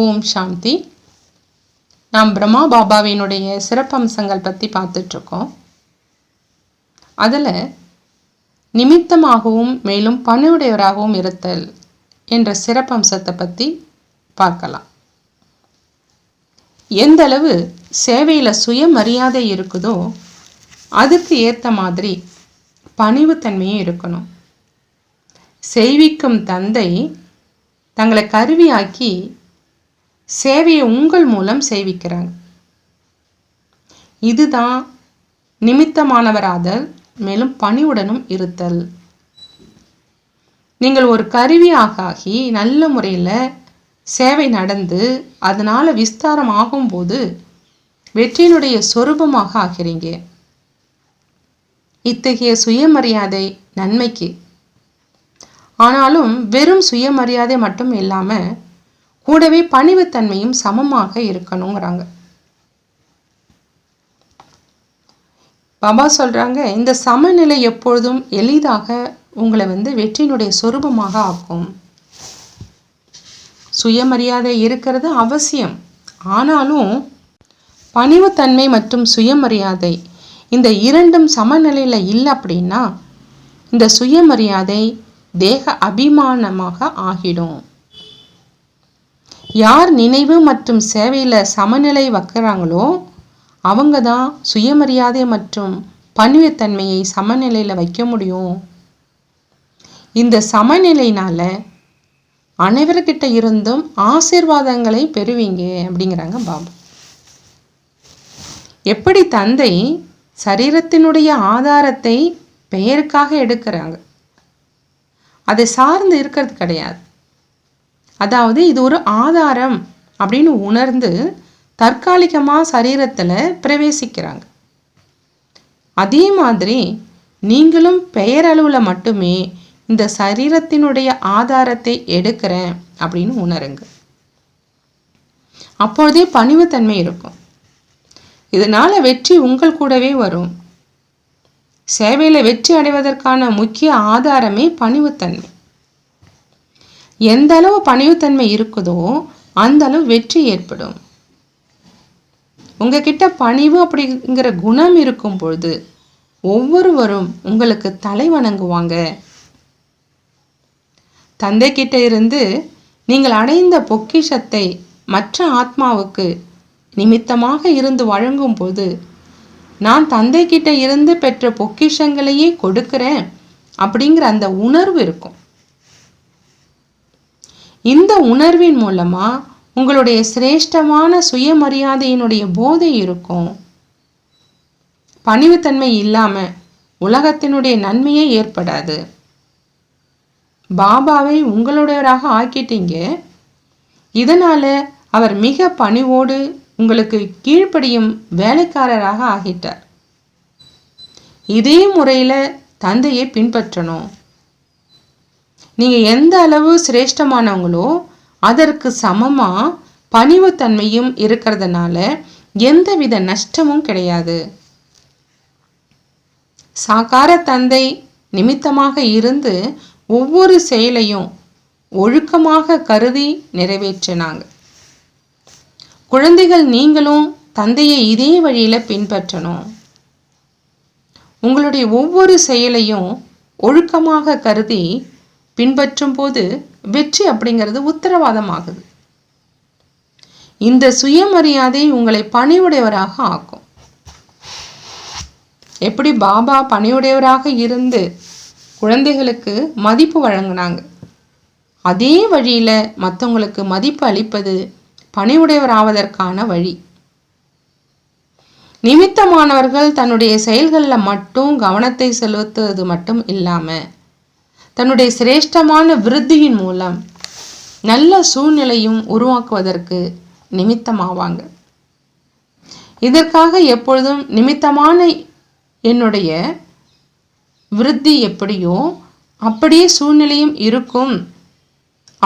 ஓம் சாந்தி. நாம் பிரம்மா பாபாவினுடைய சிறப்பம்சங்கள் பற்றி பார்த்துட்ருக்கோம். அதில் நிமித்தமாகவும் மேலும் பணிவுடையவராகவும் இருத்தல் என்ற சிறப்பம்சத்தை பற்றி பார்க்கலாம். எந்த அளவு சேவையில் சுயமரியாதை இருக்குதோ அதுக்கு ஏற்ற மாதிரி பணிவுத்தன்மையும் இருக்கணும். செய்விக்கும் தந்தை தங்களை கருவியாக்கி சேவையை உங்கள் மூலம் செய்விக்கிறாங்க இதுதான் நிமித்தமானவராதல் மேலும் பணிவுடனும் இருத்தல். நீங்கள் ஒரு கருவியாக ஆகி நல்ல முறையில் சேவை நடந்து அதனால் விஸ்தாரம் ஆகும்போது வெற்றியினுடைய சொரூபமாக ஆகிறீங்க. இத்தகைய சுயமரியாதை நன்மைக்கு. ஆனாலும் வெறும் சுயமரியாதை மட்டும் இல்லாமல் கூடவே பணிவுத்தன்மையும் சமமாக இருக்கணுங்கிறாங்க. பாபா சொல்கிறாங்க இந்த சமநிலை எப்பொழுதும் எளிதாக உங்களை வந்து வெற்றியினுடைய சொரூபமாக ஆக்கும். சுயமரியாதை இருக்கிறது அவசியம். ஆனாலும் பணிவுத்தன்மை மற்றும் சுயமரியாதை இந்த இரண்டும் சமநிலையில் இல்லை அப்படின்னா இந்த சுயமரியாதை தேக அபிமானமாக ஆகிடும். யார் நினைவு மற்றும் சேவையில் சமநிலை வைக்கிறாங்களோ அவங்க தான் சுயமரியாதை மற்றும் பணிவுத்தன்மையை சமநிலையில் வைக்க முடியும். இந்த சமநிலையினால் அனைவர்கிட்ட இருந்தும் ஆசீர்வாதங்களை பெறுவீங்க அப்படிங்கிறாங்க பாபு. எப்படி தந்தை சரீரத்தினுடைய ஆதாரத்தை பெயருக்காக எடுக்கிறாங்க? அதை சார்ந்து இருக்கிறது கிடையாது. அதாவது இது ஒரு ஆதாரம் அப்படின்னு உணர்ந்து தற்காலிகமாக சரீரத்தில் பிரவேசிக்கிறாங்க. அதே மாதிரி நீங்களும் பெயரளவில் மட்டுமே இந்த சரீரத்தினுடைய ஆதாரத்தை எடுக்கிறேன் அப்படின்னு உணருங்க. அப்பொழுதே பணிவுத்தன்மை இருக்கும். இதனால் வெற்றி உங்கள் கூடவே வரும். சேவையில் வெற்றி அடைவதற்கான முக்கிய ஆதாரமே பணிவுத்தன்மை. எந்த அளவு பணிவுத்தன்மை இருக்குதோ அந்த அளவு வெற்றி ஏற்படும். உங்ககிட்ட பணிவு அப்படிங்கிற குணம் இருக்கும் பொழுது ஒவ்வொருவரும் உங்களுக்கு தலை வணங்குவாங்க. தந்தை கிட்ட இருந்து நீங்கள் அடைந்த பொக்கிஷத்தை மற்ற ஆத்மாவுக்கு நிமித்தமாக இருந்து வழங்கும் போது நான் தந்தை கிட்ட இருந்து பெற்ற பொக்கிஷங்களையே கொடுக்கிறேன் அப்படிங்கிற அந்த உணர்வு இருக்கும். இந்த உணர்வின் மூலமாக உங்களுடைய சிரேஷ்டமான சுயமரியாதையினுடைய போதை இருக்கும். பணிவுத்தன்மை இல்லாமல் உலகத்தினுடைய நன்மையே ஏற்படாது. பாபாவை உங்களுடையவராக ஆக்கிட்டீங்க. இதனால் அவர் மிக பணிவோடு உங்களுக்கு கீழ்ப்படியும் வேலைக்காரராக ஆகிட்டார். இதே முறையில் தந்தையை பின்பற்றணும். நீங்கள் எந்த அளவு சிரேஷ்டமானவங்களோ அதற்கு சமமாக பணிவுத்தன்மையும் இருக்கிறதுனால எந்தவித நஷ்டமும் கிடையாது. சாக்கார தந்தை நிமித்தமாக இருந்து ஒவ்வொரு செயலையும் ஒழுக்கமாக கருதி நிறைவேற்றினாங்க. குழந்தைகள் நீங்களும் தந்தையை இதே வழியில் பின்பற்றணும். உங்களுடைய ஒவ்வொரு செயலையும் ஒழுக்கமாக கருதி பின்பற்றும் போது வெற்றி அப்படிங்கிறது உத்தரவாதமாகுது. இந்த சுயமரியாதை உங்களை பணிவுடையவராக ஆக்கும். எப்படி பாபா பணிவுடையவராக இருந்து குழந்தைகளுக்கு மதிப்பு வழங்கினாங்க? அதே வழியில் மற்றவங்களுக்கு மதிப்பு அளிப்பது பணிவுடையவராவதற்கான வழி. நிமித்தமானவர்கள் தன்னுடைய செயல்களில் மட்டும் கவனத்தை செலுத்துவது மட்டும் இல்லாமல் தன்னுடைய சிரேஷ்டமான விருத்தியின் மூலம் நல்ல சூழ்நிலையும் உருவாக்குவதற்கு நிமித்தமாவாங்க. இதற்காக எப்பொழுதும் நிமித்தமான என்னுடைய விருத்தி எப்படியோ அப்படியே சூழ்நிலையும் இருக்கும்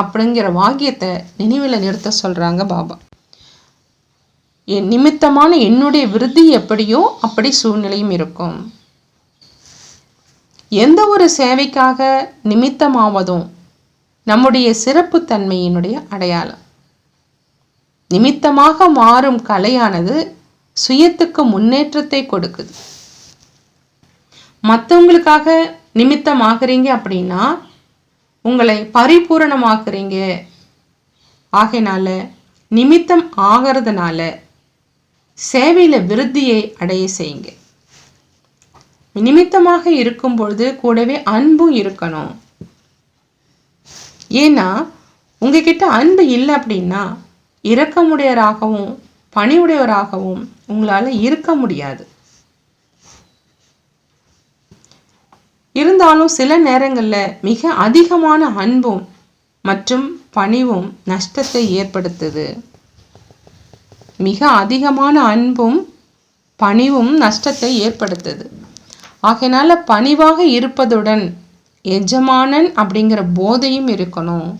அப்படிங்கிற வாக்கியத்தை நினைவில் நிறுத்த சொல்கிறாங்க பாபா. என் நிமித்தமான என்னுடைய விருத்தி எப்படியோ அப்படி சூழ்நிலையும் இருக்கும். எந்த ஒரு சேவைக்காக நிமித்தமாவதும் நம்முடைய சிறப்புத்தன்மையினுடைய அடையாளம். நிமித்தமாக மாறும் கலையானது சுயத்துக்கு முன்னேற்றத்தை கொடுக்குது. மற்றவங்களுக்காக நிமித்தமாகறீங்க அப்படின்னா உங்களை பரிபூரணமாக்குறீங்க ஆகையினால நிமித்தம் ஆகிறதுனால சேவையில் விருத்தியை அடைய செய்யுங்க. நிமித்தமாக இருக்கும் பொழுது கூடவே அன்பும் இருக்கணும். ஏன்னா உங்ககிட்ட அன்பு இல்லை அப்படின்னா இரக்கமுடையவராகவும் பணிவுடையவராகவும் உங்களால் இருக்க முடியாது. இருந்தாலும் சில நேரங்களில் மிக அதிகமான அன்பும் மற்றும் பணிவும் நஷ்டத்தை ஏற்படுத்துது. மிக அதிகமான அன்பும் பணிவும் நஷ்டத்தை ஏற்படுத்துது. ஆகையினால பணிவாக இருப்பதுடன் எஜமானன் அப்படிங்கிற போதையும் இருக்கணும்.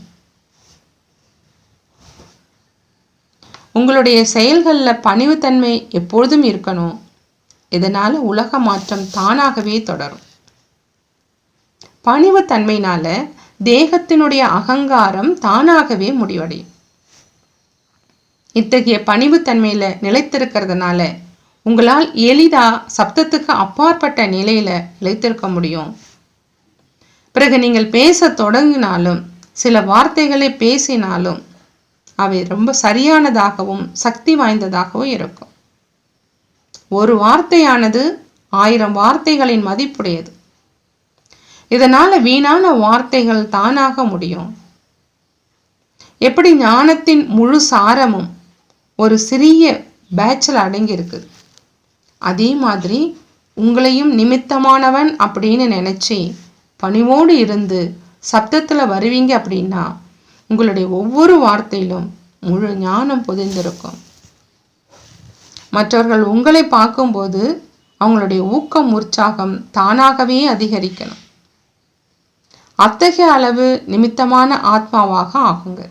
உங்களுடைய செயல்களில் பணிவுத்தன்மை எப்பொழுதும் இருக்கணும். இதனால் உலக மாற்றம் தானாகவே தொடரும். பணிவுத்தன்மையினால தேகத்தினுடைய அகங்காரம் தானாகவே முடிவடையும். இத்தகைய பணிவுத்தன்மையில் நிலைத்திருக்கிறதுனால உங்களால் எளிதாக சப்தத்துக்கு அப்பாற்பட்ட நிலையில் நிலைத்திருக்க முடியும். பிறகு நீங்கள் பேச தொடங்கினாலும் சில வார்த்தைகளை பேசினாலும் அவை ரொம்ப சரியானதாகவும் சக்தி வாய்ந்ததாகவும் இருக்கும். ஒரு வார்த்தையானது ஆயிரம் வார்த்தைகளின் மதிப்புடையது. இதனால் வீணான வார்த்தைகள் தானாக முடியும். எப்படி ஞானத்தின் முழு சாரமும் ஒரு சிறிய பேச்சில் அடங்கியிருக்குது அதே மாதிரி உங்களையும் நிமித்தமானவன் அப்படின்னு நினச்சி பணிவோடு இருந்து சப்தத்தில் வருவீங்க அப்படின்னா உங்களுடைய ஒவ்வொரு வார்த்தையிலும் முழு ஞானம் புதிந்திருக்கும். மற்றவர்கள் உங்களை பார்க்கும்போது அவங்களுடைய ஊக்கம் உற்சாகம் தானாகவே அதிகரிக்கணும். அத்தகைய அளவு நிமித்தமான ஆத்மாவாக ஆகுங்க.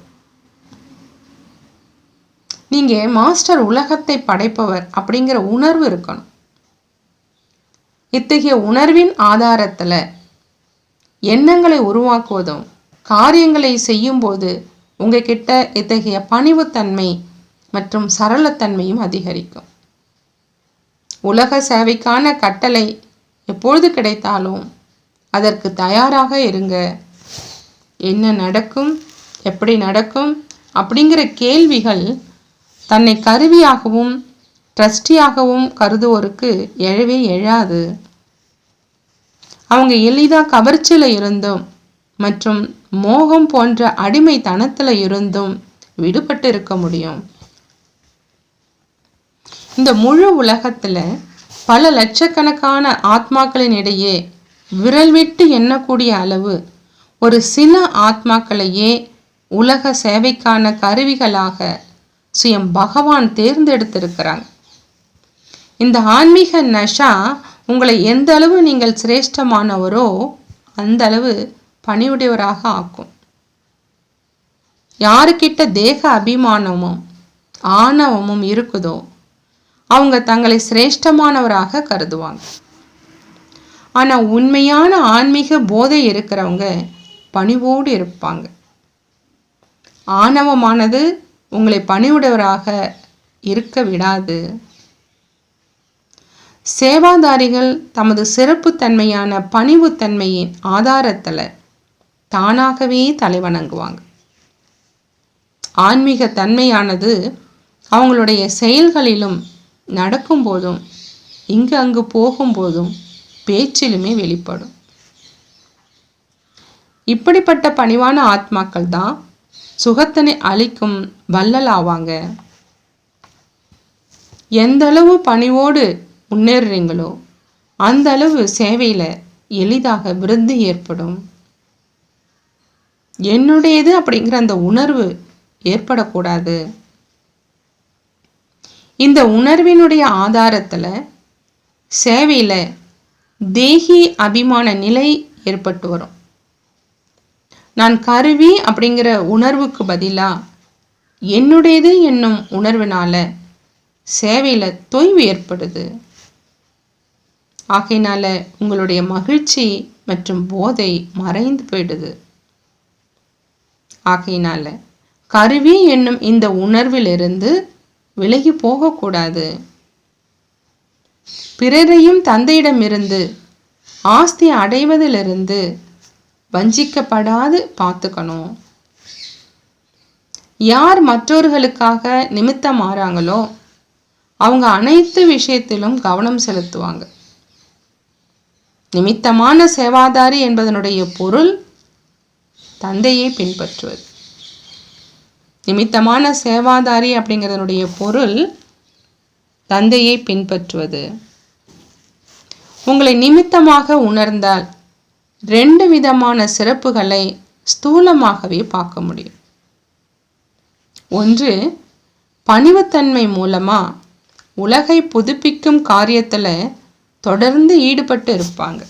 நீங்கள் மாஸ்டர் உலகத்தை படைப்பவர் அப்படிங்கிற உணர்வு இருக்கணும். இத்தகைய உணர்வின் ஆதாரத்தில் எண்ணங்களை உருவாக்குவதும் காரியங்களை செய்யும்போது உங்ககிட்ட இத்தகைய பணிவுத்தன்மை மற்றும் சரளத்தன்மையும் அதிகரிக்கும். உலக சேவைக்கான கட்டளை எப்பொழுது கிடைத்தாலும் அதற்கு தயாராக இருங்க. என்ன நடக்கும் எப்படி நடக்கும் அப்படிங்கிற கேள்விகள் தன்னை கருவியாகவும் ட்ரஸ்டியாகவும் கருதுவோருக்கு எழவே எழாது. அவங்க எளிதாக கவர்ச்சியில் இருந்தும் மற்றும் மோகம் போன்ற அடிமைத்தனத்தில் இருந்தும் விடுபட்டு இருக்க முடியும். இந்த முழு உலகத்தில் பல லட்சக்கணக்கான ஆத்மாக்களின் இடையே விரல் விட்டு எண்ணக்கூடிய அளவு ஒரு சில ஆத்மாக்களையே உலக சேவைக்கான கருவிகளாக சுயம் பகவான் தேர்ந்தெடுத்திருக்கிறாங்க. இந்த ஆன்மீக நஷா உங்களை எந்த அளவு நீங்கள் சிரேஷ்டமானவரோ அந்த அளவு பணிவுடையவராக ஆக்கும். யாருக்கிட்ட தேக அபிமானமும் ஆணவமும் இருக்குதோ அவங்க தங்களை சிரேஷ்டமானவராக கருதுவாங்க. ஆனால் உண்மையான ஆன்மீக போதை இருக்கிறவங்க பணிவோடு இருப்பாங்க. ஆணவமானது உங்களை பணிவுடையவராக இருக்க விடாது. சேவாதாரிகள் தமது சிறப்புத்தன்மையான பணிவுத்தன்மையின் ஆதாரத்தில் தானாகவே தலைவணங்குவாங்க ஆன்மீக தன்மையானது அவங்களுடைய செயல்களிலும் நடக்கும்போதும் இங்கு அங்கு போகும்போதும் பேச்சிலுமே வெளிப்படும். இப்படிப்பட்ட பணிவான ஆத்மாக்கள் தான் சுகத்தனை அளிக்கும் வள்ளல் ஆவாங்க எந்த அளவு பணிவோடு முன்னேறுறீங்களோ அந்த அளவு சேவையில் எளிதாக விருத்தி ஏற்படும். என்னுடையது அப்படிங்கிற அந்த உணர்வு ஏற்படக்கூடாது. இந்த உணர்வினுடைய ஆதாரத்தில் சேவையில் தேகி அபிமான நிலை ஏற்பட்டு வரும். நான் கருவி அப்படிங்கிற உணர்வுக்கு பதிலாக என்னுடையது என்னும் உணர்வினால சேவையில் தொய்வு ஏற்படுது. ஆகையினால உங்களுடைய மகிழ்ச்சி மற்றும் போதை மறைந்து போயிடுது. ஆகையினால கருவி என்னும் இந்த உணர்விலிருந்து விலகி போகக்கூடாது. பிறரையும் தந்தையிடமிருந்து ஆஸ்தி அடைவதிலிருந்து வஞ்சிக்கப்படாது பார்த்துக்கணும். யார் மற்றவர்களுக்காக நிமித்தம் மாறாங்களோ அவங்க அனைத்து விஷயத்திலும் கவனம் செலுத்துவாங்க. நிமித்தமான சேவாதாரி என்பதனுடைய பொருள் தந்தையை பின்பற்றுவது. நிமித்தமான சேவாதாரி அப்படிங்கிறதனுடைய பொருள் தந்தையை பின்பற்றுவது. உங்களை நிமித்தமாக உணர்ந்தால் ரெண்டு விதமான சிறப்புகளை ஸ்தூலமாகவே பார்க்க முடியும். ஒன்று பணிவுத்தன்மை மூலமாக உலகை புதுப்பிக்கும் காரியத்தில் தொடர்ந்து ஈடுபட்டு இருப்பாங்க.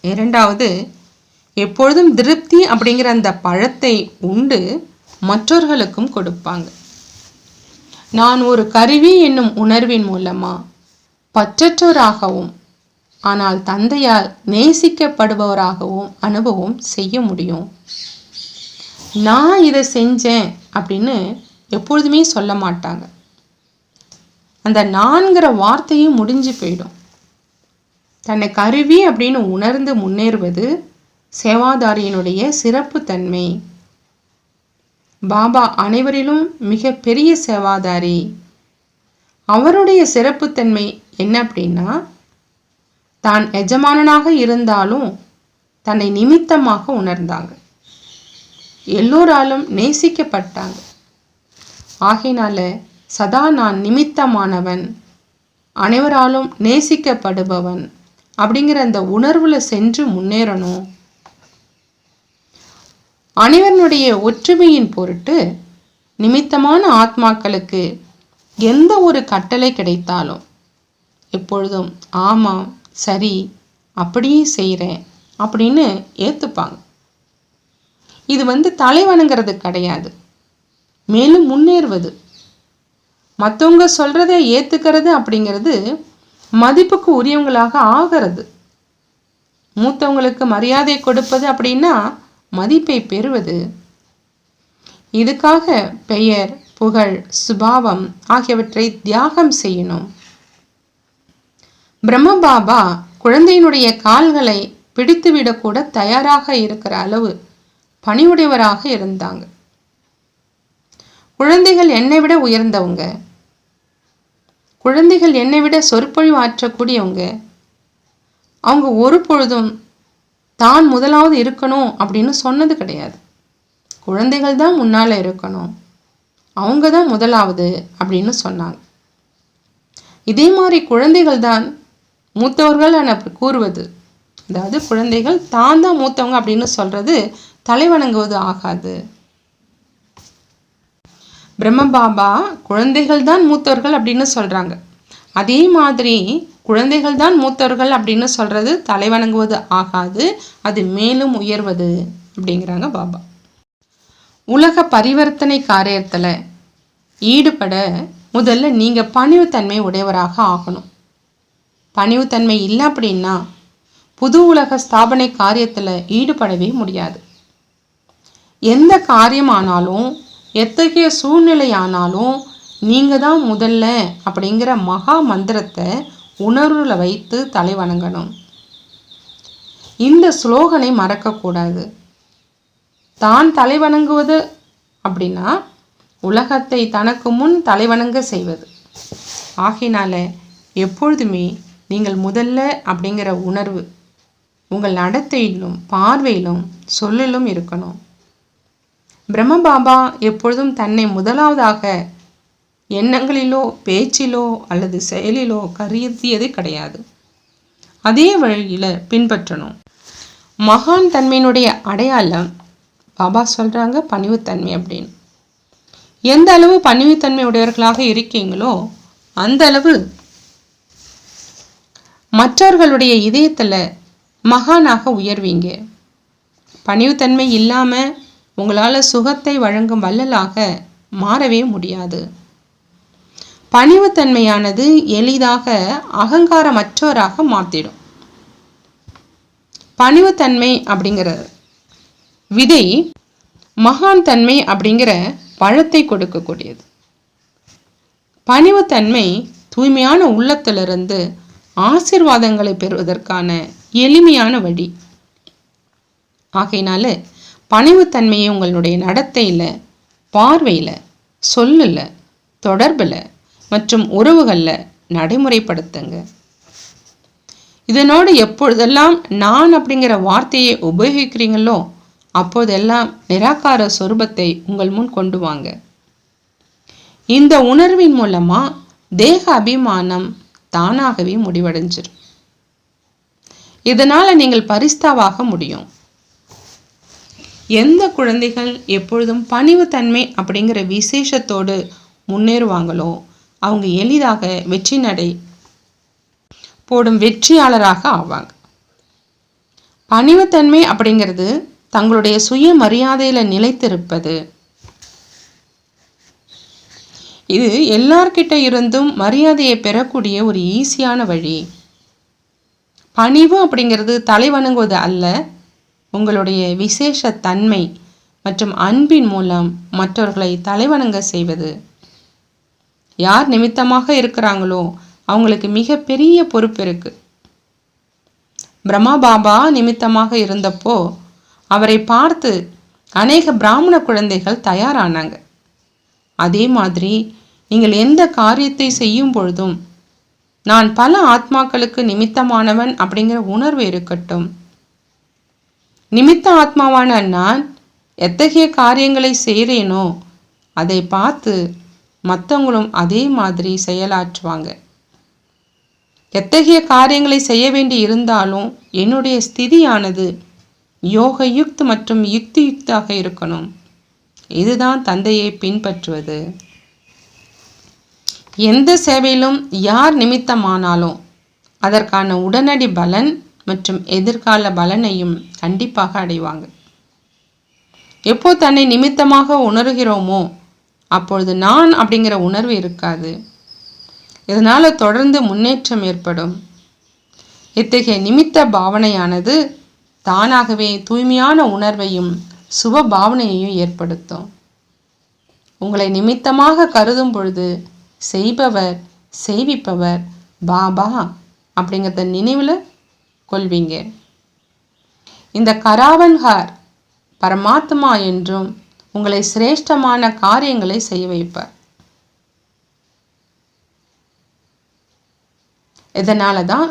இரண்டாவது எப்பொழுதும் திருப்தி அப்படிங்கிற அந்த பழத்தை உண்டு மற்றவர்களுக்கும் கொடுப்பாங்க. நான் ஒரு கருவி என்னும் உணர்வின் மூலமாக பற்றற்றோராகவும் ஆனால் தந்தையால் நேசிக்கப்படுபவராகவும் அனுபவம் செய்ய முடியும். நான் இதை செஞ்சேன் அப்படின்னு எப்பொழுதுமே சொல்ல மாட்டாங்க. அந்த நான்கிற வார்த்தையும் முடிஞ்சு போயிடும். தன்னை கருவி அப்படின்னு உணர்ந்து முன்னேறுவது சேவாதாரியினுடைய சிறப்பு தன்மை. பாபா அனைவரிலும் மிக பெரிய சேவாதாரி. அவருடைய சிறப்புத்தன்மை என்ன அப்படின்னா தான் எஜமானனாக இருந்தாலும் தன்னை நிமித்தமாக உணர்ந்தாங்க. எல்லோராலும் நேசிக்கப்பட்டாங்க. ஆகையினால சதா நான் நிமித்தமானவன் அனைவராலும் நேசிக்கப்படுபவன் அப்படிங்கிற அந்த உணர்வுல சென்று முன்னேறணும். அனைவருடைய ஒற்றுமையின் பொருட்டு நிமித்தமான ஆத்மாக்களுக்கு எந்த ஒரு கட்டளை கிடைத்தாலும் எப்பொழுதும் ஆமாம் சரி அப்படியே செய்கிறேன் அப்படின்னு ஏற்றுப்பாங்க இது வந்து தலைவணங்கிறது கிடையாது. மேலும் முன்னேறுவது. மற்றவங்க சொல்கிறத ஏற்றுக்கிறது அப்படிங்கிறது மதிப்புக்கு உரியவங்களாக ஆகிறது. மூத்தவங்களுக்கு மரியாதை கொடுப்பது அப்படின்னா மதிப்பை பெறுவது. இதுக்காக பெயர் புகழ் சுபாவம் ஆகியவற்றை தியாகம் செய்யணும். பிரம்மபாபா குழந்தையினுடைய கால்களை பிடித்துவிடக்கூட தயாராக இருக்கிற அளவு பணிவுடையவராக இருந்தாங்க. குழந்தைகள் என்னை விட உயர்ந்தவங்க. குழந்தைகள் என்னை விட சொற்பொழிவு ஆற்றக்கூடியவங்க அவங்க ஒரு பொழுதும் தான் முதலாவது இருக்கணும் அப்படின்னு சொன்னது கிடையாது. குழந்தைகள் தான் முன்னால் இருக்கணும். அவங்க தான் முதலாவது அப்படின்னு சொன்னாங்க. இதே மாதிரி குழந்தைகள் தான் மூத்தவர்கள் என கூறுவது. அதாவது குழந்தைகள் தான் தான் மூத்தவங்க அப்படின்னு சொல்றது தலைவணங்குவது ஆகாது. பிரம்மபாபா குழந்தைகள் தான் மூத்தவர்கள் அப்படின்னு சொல்றாங்க. அதே மாதிரி குழந்தைகள் தான் மூத்தவர்கள் அப்படின்னு சொல்றது தலைவணங்குவது ஆகாது. அது மேலும் உயர்வது அப்படிங்கிறாங்க பாபா. உலக பரிவர்த்தனை காரியத்தில் ஈடுபட முதல்ல நீங்கள் பணிவுத்தன்மை உடையவராக ஆகணும். பணிவுத்தன்மை இல்லை அப்படின்னா புது உலக ஸ்தாபனை காரியத்தில் ஈடுபடவே முடியாது. எந்த காரியமானாலும் எத்தகைய சூழ்நிலையானாலும் நீங்கள் தான் முதல்ல அப்படிங்கிற மகா மந்திரத்தை உணர்வில் வைத்து தலை வணங்கணும். இந்த ஸ்லோகனை மறக்கக்கூடாது தான் தலை வணங்குவது அப்படின்னா உலகத்தை தனக்கு முன் தலைவணங்க செய்வது. ஆகினால எப்பொழுதுமே நீங்கள் முதல்ல அப்படிங்கிற உணர்வு உங்கள் நடத்தையிலும் பார்வையிலும் சொல்லிலும் இருக்கணும். பிரம்மபாபா எப்பொழுதும் தன்னை முதலாவதாக எண்ணங்களிலோ பேச்சிலோ அல்லது செயலிலோ கருதியது கிடையாது. அதே வழியில் பின்பற்றணும். மகான் தன்மையினுடைய அடையாளம் பாபா சொல்கிறாங்க பணிவுத்தன்மை அப்படின்னு. எந்த அளவு பணிவுத்தன்மை உடையவர்களாக இருக்கீங்களோ அந்த அளவு மற்றவர்களுடைய இதயத்தில் மகானாக உயர்வீங்க. பணிவுத்தன்மை இல்லாமல் உங்களால் சுகத்தை வழங்கும் வள்ளலாக மாறவே முடியாது. பணிவுத்தன்மையானது எளிதாக அகங்காரமற்றோராக மாற்றிடும் பணிவுத்தன்மை அப்படிங்கிற விதை மகான் தன்மை அப்படிங்கிற பழத்தை கொடுக்கக்கூடியது. பணிவுத்தன்மை தூய்மையான உள்ளத்திலிருந்து ஆசிர்வாதங்களை பெறுவதற்கான எளிமையான வழி. ஆகையினால பணிவுத்தன்மையை உங்களுடைய நடத்தையில் பார்வையில் சொல்லில் தொடர்பில் மற்றும் உறவுகளில் நடைமுறைப்படுத்துங்க. இதனோடு எப்பொழுதெல்லாம் நான் அப்படிங்கிற வார்த்தையை உபயோகிக்கிறீங்களோ அப்போதெல்லாம் நிராகார சொரூபத்தை உங்கள் முன் கொண்டு வாங்க. இந்த உணர்வின் மூலமாக தேக அபிமானம் தானாகவே முடிவடைஞ்சிரும். இதனால் நீங்கள் பரிஸ்தாவாக முடியும். எந்த குழந்தைகள் எப்பொழுதும் பணிவுத்தன்மை அப்படிங்கிற விசேஷத்தோடு முன்னேறுவாங்களோ அவங்க எளிதாக வெற்றி நடை போடும் வெற்றியாளராக ஆவாங்க. பணிவுத்தன்மை அப்படிங்கிறது தங்களுடைய சுய மரியாதையில் நிலைத்திருப்பது இது எல்லார்கிட்ட இருந்தும் மரியாதையை பெறக்கூடிய ஒரு ஈஸியான வழி. பணிவு அப்படிங்கிறது தலை வணங்குவது அல்ல. உங்களுடைய விசேஷ தன்மை மற்றும் அன்பின் மூலம் மற்றவர்களை தலைவணங்க செய்வது. யார் நிமித்தமாக இருக்கிறாங்களோ அவங்களுக்கு மிகப்பெரிய பொறுப்பு இருக்கு. பிரம்மா பாபா நிமித்தமாக இருந்தப்போ அவரை பார்த்து அநேக பிராமண குழந்தைகள் தயாரானாங்க. அதே மாதிரி நீங்கள் எந்த காரியத்தை செய்யும் பொழுதும் நான் பல ஆத்மாக்களுக்கு நிமித்தமானவன் அப்படிங்கிற உணர்வு இருக்கட்டும். நிமித்த ஆத்மாவான நான் எத்தகைய காரியங்களை செய்கிறேனோ அதை பார்த்து மற்றவங்களும் அதே மாதிரி செயலாற்றுவாங்க. எத்தகைய காரியங்களை செய்ய வேண்டி இருந்தாலும் என்னுடைய ஸ்திதியானது யோக யுக்த் மற்றும் யுக்தி யுக்தாக இருக்கணும். இதுதான் தந்தையை பின்பற்றுவது. எந்த சேவையிலும் யார் நிமித்தமானாலும் அதற்கான உடனடி பலன் மற்றும் எதிர்கால பலனையும் கண்டிப்பாக அடைவாங்க. எப்போ தன்னை நிமித்தமாக உணர்கிறோமோ அப்பொழுது நான் அப்படிங்கிற உணர்வு இருக்காது. இதனால் தொடர்ந்து முன்னேற்றம் ஏற்படும். இத்தகைய நிமித்த பாவனையானது தானாகவே தூய்மையான உணர்வையும் சுப பாவனையையும் ஏற்படுத்தும். உங்களை நிமித்தமாக கருதும் பொழுது செய்பவர் செய்விப்பவர் பாபா அப்படிங்கிறத நினைவில் கொள்வீங்க. இந்த கராவன்ஹார் பரமாத்மா என்றும் உங்களை சிரேஷ்டமான காரியங்களை செய்ய வைப்பார். இதனால தான்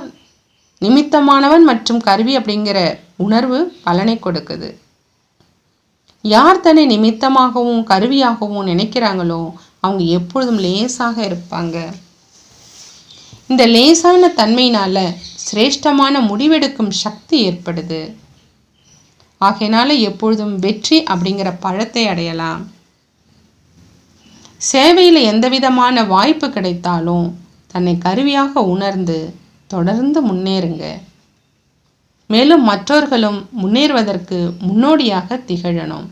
நிமித்தமானவன் மற்றும் கருவி அப்படிங்கிற உணர்வு பலனை கொடுக்குது. யார் தன்னை நிமித்தமாகவும் கருவியாகவும் நினைக்கிறாங்களோ அவங்க எப்பொழுதும் லேசாக இருப்பாங்க. இந்த லேசான தன்மையினால சிரேஷ்டமான முடிவெடுக்கும் சக்தி ஏற்படுது. ஆகையினால எப்பொழுதும் வெற்றி அப்படிங்கிற பழத்தை அடையலாம். சேவையில் எந்த விதமான வாய்ப்பு கிடைத்தாலும் தன்னை கருவியாக உணர்ந்து தொடர்ந்து முன்னேறுங்க. மேலும் மற்றவர்களும் முன்னேறுவதற்கு முன்னோடியாக திகழணும்.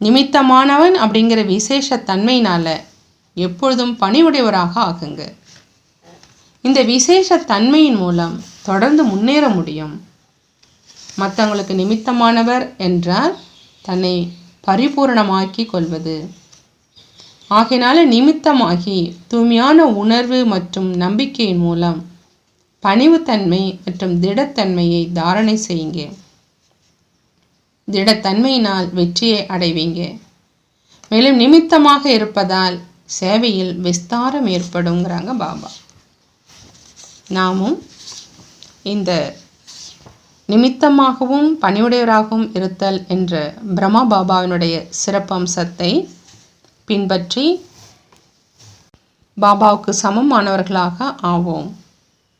நிமித்தமானவன் அப்படிங்கிற விசேஷ தன்மையினால எப்பொழுதும் பணிவுடையவராக ஆகுங்க. இந்த விசேஷ தன்மையின் மூலம் தொடர்ந்து முன்னேற முடியும். மற்றவங்களுக்கு நிமித்தமானவர் என்றால் தன்னை பரிபூரணமாக்கி கொள்வது. ஆகையினால நிமித்தமாகி தூய்மையான உணர்வு மற்றும் நம்பிக்கையின் மூலம் பணிவுத்தன்மை மற்றும் திடத்தன்மையை தாரணை செய்யுங்க. திடத்தன்மையினால் வெற்றியை அடைவீங்க. மேலும் நிமித்தமாக இருப்பதால் சேவையில் விஸ்தாரம் ஏற்படுங்கிறாங்க பாபா. நாமும் இந்த நிமித்தமாகவும் பணிவுடையவராகவும் இருத்தல் என்ற பிரம்மா பாபாவினுடைய சிறப்பம்சத்தை பின்பற்றி பாபாவுக்கு சமமானவர்களாக ஆவோம்.